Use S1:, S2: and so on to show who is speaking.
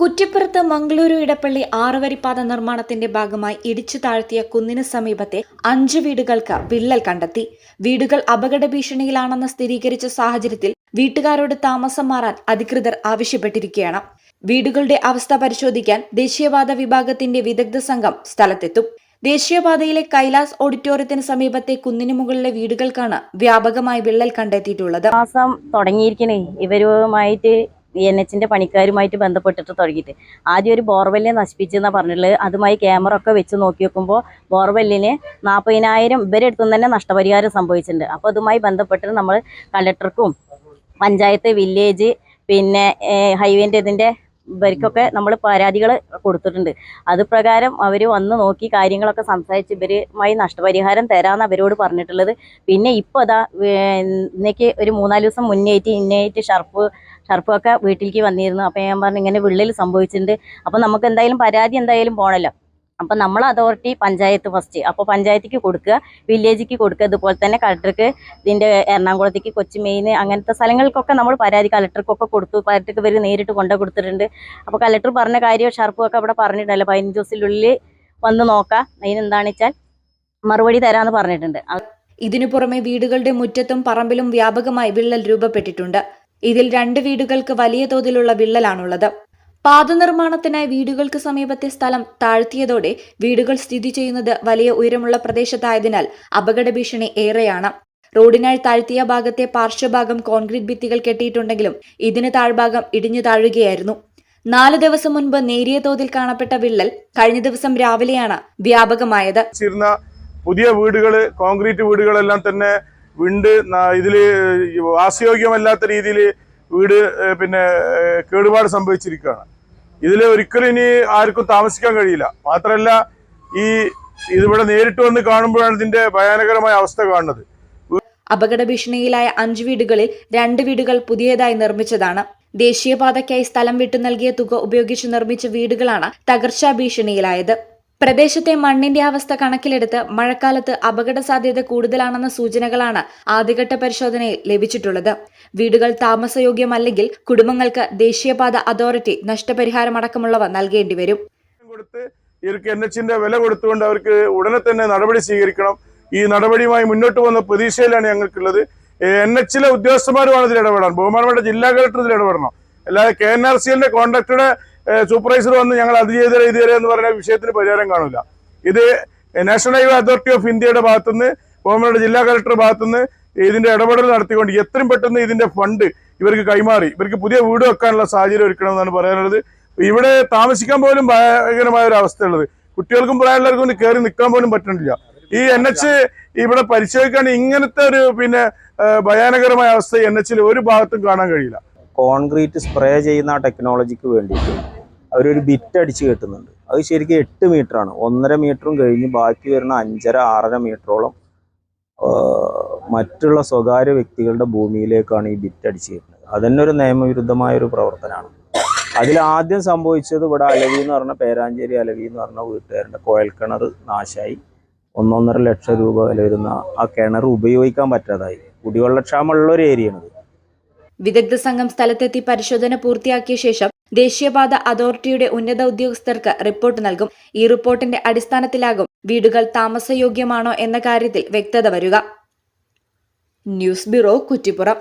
S1: കുറ്റിപ്പുറത്ത് മംഗളൂരു ഇടപ്പള്ളി ആറുവരിപ്പാത നിർമ്മാണത്തിന്റെ ഭാഗമായി ഇടിച്ചു താഴ്ത്തിയ കുന്നിന് സമീപത്തെ അഞ്ച് വീടുകൾക്ക് വിള്ളൽ കണ്ടെത്തി. വീടുകൾ അപകട ഭീഷണിയിലാണെന്ന് സ്ഥിരീകരിച്ച സാഹചര്യത്തിൽ വീട്ടുകാരോട് താമസം മാറാൻ അധികൃതർ ആവശ്യപ്പെട്ടിരിക്കുകയാണ്. വീടുകളുടെ അവസ്ഥ പരിശോധിക്കാൻ ദേശീയവാദ വിഭാഗത്തിന്റെ വിദഗ്ധ സംഘം സ്ഥലത്തെത്തും. ദേശീയപാതയിലെ കൈലാസ് ഓഡിറ്റോറിയത്തിന് സമീപത്തെ കുന്നിന് മുകളിലെ വീടുകൾക്കാണ് വ്യാപകമായി വിള്ളൽ കണ്ടെത്തിയിട്ടുള്ളത്.
S2: മാസം തുടങ്ങിയിരിക്കണേ. ഇവരുമായിട്ട് എൻ എച്ചിന്റെ പണിക്കാരുമായിട്ട് ബന്ധപ്പെട്ടിട്ട് തുടങ്ങിയിട്ട്. ആദ്യം ഒരു ബോർവെല്ലിനെ നശിപ്പിച്ചെന്നാണ് പറഞ്ഞിട്ടുള്ളത്. അതുമായി ക്യാമറ ഒക്കെ വെച്ച് നോക്കി നോക്കുമ്പോൾ ബോർവെല്ലിന് നാൽപ്പതിനായിരം ഇവരെടുത്തു തന്നെ നഷ്ടപരിഹാരം സംഭവിച്ചിട്ടുണ്ട്. അപ്പോൾ അതുമായി ബന്ധപ്പെട്ട് നമ്മൾ കലക്ടർക്കും പഞ്ചായത്ത് വില്ലേജ് പിന്നെ ഹൈവേന്റെ ഇതിന്റെ ഇവർക്കൊക്കെ നമ്മൾ പരാതികൾ കൊടുത്തിട്ടുണ്ട്. അത് പ്രകാരം അവർ വന്ന് നോക്കി കാര്യങ്ങളൊക്കെ സംസാരിച്ച് ഇവരുമായി നഷ്ടപരിഹാരം തരാമെന്ന് അവരോട് പറഞ്ഞിട്ടുള്ളത്. പിന്നെ ഇപ്പോൾ അതാ ഇന്നേക്ക് ഒരു മൂന്നാൽ ദിവസം മുന്നേറ്റ് ഇന്നേറ്റ് ഷർപ്പ് ഷർപ്പൊക്കെ വീട്ടിലേക്ക് വന്നിരുന്നു. അപ്പോൾ ഞാൻ പറഞ്ഞു ഇങ്ങനെ വിള്ളൽ സംഭവിച്ചിട്ടുണ്ട്. അപ്പോൾ നമുക്ക് എന്തായാലും പരാതി എന്തായാലും പോകണമല്ലോ അപ്പം നമ്മൾ അതോറിറ്റി പഞ്ചായത്ത് ഫസ്റ്റ് അപ്പോൾ പഞ്ചായത്തിക്ക് കൊടുക്കുക വില്ലേജിക്ക് കൊടുക്കുക. ഇതുപോലെ തന്നെ കളക്ടർക്ക് ഇതിന്റെ എറണാകുളത്തേക്ക് കൊച്ചി മെയിൻ അങ്ങനത്തെ സ്ഥലങ്ങൾക്കൊക്കെ നമ്മൾ പരാതി കളക്ടർക്കൊക്കെ കൊടുത്തു. കളക്ടർക്ക് ഇവർ നേരിട്ട് കൊണ്ടു കൊടുത്തിട്ടുണ്ട്. അപ്പോൾ കളക്ടർ പറഞ്ഞ കാര്യം ഷർപ്പും ഒക്കെ അവിടെ പറഞ്ഞിട്ടുണ്ടല്ലോ. പതിനഞ്ച് ദിവസത്തിനുള്ളിൽ വന്ന് നോക്കാം. അതിനെന്താണെന്ന് വെച്ചാൽ മറുപടി തരാമെന്ന് പറഞ്ഞിട്ടുണ്ട്.
S1: ഇതിനു പുറമെ വീടുകളുടെ മുറ്റത്തും പറമ്പിലും വ്യാപകമായി വിള്ളൽ രൂപപ്പെട്ടിട്ടുണ്ട്. ഇതിൽ രണ്ട് വീടുകൾക്ക് വലിയ തോതിലുള്ള വിള്ളലാണുള്ളത്. പാത നിർമ്മാണത്തിനായി വീടുകൾക്ക് സമീപത്തെ സ്ഥലം താഴ്ത്തിയതോടെ വീടുകൾ സ്ഥിതി ചെയ്യുന്നത് വലിയ ഉയരമുള്ള പ്രദേശത്തായതിനാൽ അപകട ഭീഷണി ഏറെയാണ്. റോഡിനായി താഴ്ത്തിയ ഭാഗത്തെ പാർശ്വഭാഗം കോൺക്രീറ്റ് ഭിത്തികൾ കെട്ടിയിട്ടുണ്ടെങ്കിലും ഇതിന് താഴ്ഭാഗം ഇടിഞ്ഞു താഴുകയായിരുന്നു. നാല് ദിവസം മുൻപ് നേരിയ തോതിൽ കാണപ്പെട്ട വിള്ളൽ കഴിഞ്ഞ ദിവസം രാവിലെയാണ് വ്യാപകമായത്.
S3: പുതിയ വീടുകൾ കോൺക്രീറ്റ് വീടുകളെല്ലാം തന്നെ വിണ്ട് ഇതിൽ വാസയോഗ്യമല്ലാത്ത രീതിയിൽ വീട് പിന്നെ കേടുപാട് സംഭവിച്ചിരിക്കുകയാണ്. ഇതിൽ ഒരിക്കലും ഇനി ആർക്കും താമസിക്കാൻ കഴിയില്ല. മാത്രമല്ല ഈ ഇതിവിടെ നേരിട്ട് വന്ന് കാണുമ്പോഴാണ് ഇതിന്റെ ഭയാനകരമായ അവസ്ഥ കാണുന്നത്.
S1: അപകട ഭീഷണിയിലായ അഞ്ച് വീടുകളിൽ രണ്ട് വീടുകൾ പുതിയതായി നിർമ്മിച്ചതാണ്. ദേശീയപാതയ്ക്കായി സ്ഥലം വിട്ടു നൽകിയ തുക ഉപയോഗിച്ച് നിർമ്മിച്ച വീടുകളാണ് തകർച്ചാ ഭീഷണിയിലായത്. പ്രദേശത്തെ മണ്ണിന്റെ അവസ്ഥ കണക്കിലെടുത്ത് മഴക്കാലത്ത് അപകട സാധ്യത കൂടുതലാണെന്ന സൂചനകളാണ് ആദ്യഘട്ട പരിശോധനയിൽ ലഭിച്ചിട്ടുള്ളത്. വീടുകൾ താമസയോഗ്യമല്ലെങ്കിൽ കുടുംബങ്ങൾക്ക് ദേശീയപാത അതോറിറ്റി നഷ്ടപരിഹാരമടക്കമുള്ളവ നൽകേണ്ടി വരും.
S3: ഇവർക്ക് എൻ എച്ചിന്റെ വില കൊടുത്തുകൊണ്ട് അവർക്ക് ഉടനെ തന്നെ നടപടി സ്വീകരിക്കണം. ഈ നടപടിയുമായി മുന്നോട്ട് പോകുന്ന പ്രതീക്ഷയിലാണ് ഞങ്ങൾക്കുള്ളത്. എൻ എച്ചിലെ ഉദ്യോഗസ്ഥന്മാരുമാണ് ഇതിൽ ഇടപെടാൻ. ബഹുമാനപ്പെട്ട ജില്ലാ കളക്ടർ ഇതിൽ ഇടപെടണം. അല്ലാതെ കെ എൻ ആർ സി എല്ലിന്റെ കോൺട്രാക്ടറുടെ സൂപ്പർവൈസർ വന്ന് ഞങ്ങൾ അത് ചെയ്ത് തരാം എന്ന് പറഞ്ഞ വിഷയത്തിന് പരിഹാരം കാണില്ല. ഇത് നാഷണൽ ഹൈവേ അതോറിറ്റി ഓഫ് ഇന്ത്യയുടെ ഭാഗത്തുനിന്ന് ബഹുമാനപ്പെട്ട ജില്ലാ കളക്ടറുടെ ഭാഗത്തുനിന്ന് ഇതിന്റെ ഇടപെടൽ നടത്തിക്കൊണ്ട് എത്രയും പെട്ടെന്ന് ഇതിന്റെ ഫണ്ട് ഇവർക്ക് കൈമാറി. ഇവർക്ക് പുതിയ വീട് വെക്കാനുള്ള സാഹചര്യം ഒരുക്കണമെന്നാണ് പറയാനുള്ളത്. ഇവിടെ താമസിക്കാൻ പോലും ഭയങ്കരമായ ഒരു അവസ്ഥയുള്ളത്. കുട്ടികൾക്കും പ്രായമുള്ളവർക്കും കയറി നിൽക്കാൻ പോലും പറ്റുന്നില്ല. ഈ എൻ എച്ച് ഇവിടെ പരിശോധിക്കാൻ ഇങ്ങനത്തെ ഒരു പിന്നെ ഭയാനകരമായ അവസ്ഥ എൻ എച്ചിൽ ഒരു ഭാഗത്തും കാണാൻ കഴിയില്ല.
S4: കോൺക്രീറ്റ് സ്പ്രേ ചെയ്യുന്ന ആ ടെക്നോളജിക്ക് വേണ്ടിയിട്ട് അവരൊരു ബിറ്റ് അടിച്ച് കെട്ടുന്നുണ്ട്. അത് ശരിക്കും എട്ട് മീറ്ററാണ്. ഒന്നര മീറ്ററും കഴിഞ്ഞ് ബാക്കി വരുന്ന അഞ്ചര ആറര മീറ്ററോളം മറ്റുള്ള സ്വകാര്യ വ്യക്തികളുടെ ഭൂമിയിലേക്കാണ് ഈ ബിറ്റ് അടിച്ച് കെട്ടുന്നത്. അതന്നെ ഒരു നിയമവിരുദ്ധമായ ഒരു പ്രവർത്തനമാണ്. അതിൽ ആദ്യം സംഭവിച്ചത് ഇവിടെ അലവി എന്ന് പറഞ്ഞ പേരാഞ്ചേരി അലവി എന്ന് പറഞ്ഞ വീട്ടുകാരുടെ കോയൽക്കിണർ നാശായി. ഒന്നൊന്നര ലക്ഷം രൂപ വില വരുന്ന ആ കിണർ ഉപയോഗിക്കാൻ പറ്റാതായി. കുടിവെള്ളക്ഷാമമുള്ള ഒരു ഏരിയയാണിത്
S1: വിദഗ്ധ സംഘം സ്ഥലത്തെത്തി പരിശോധന പൂർത്തിയാക്കിയ ശേഷം ദേശീയപാത അതോറിറ്റിയുടെ ഉന്നത ഉദ്യോഗസ്ഥർക്ക് റിപ്പോർട്ട് നൽകും. ഈ റിപ്പോർട്ടിന്റെ അടിസ്ഥാനത്തിലാകും വീടുകൾ താമസയോഗ്യമാണോ എന്ന കാര്യത്തിൽ വ്യക്തത വരിക. News bureau Kuttippuram.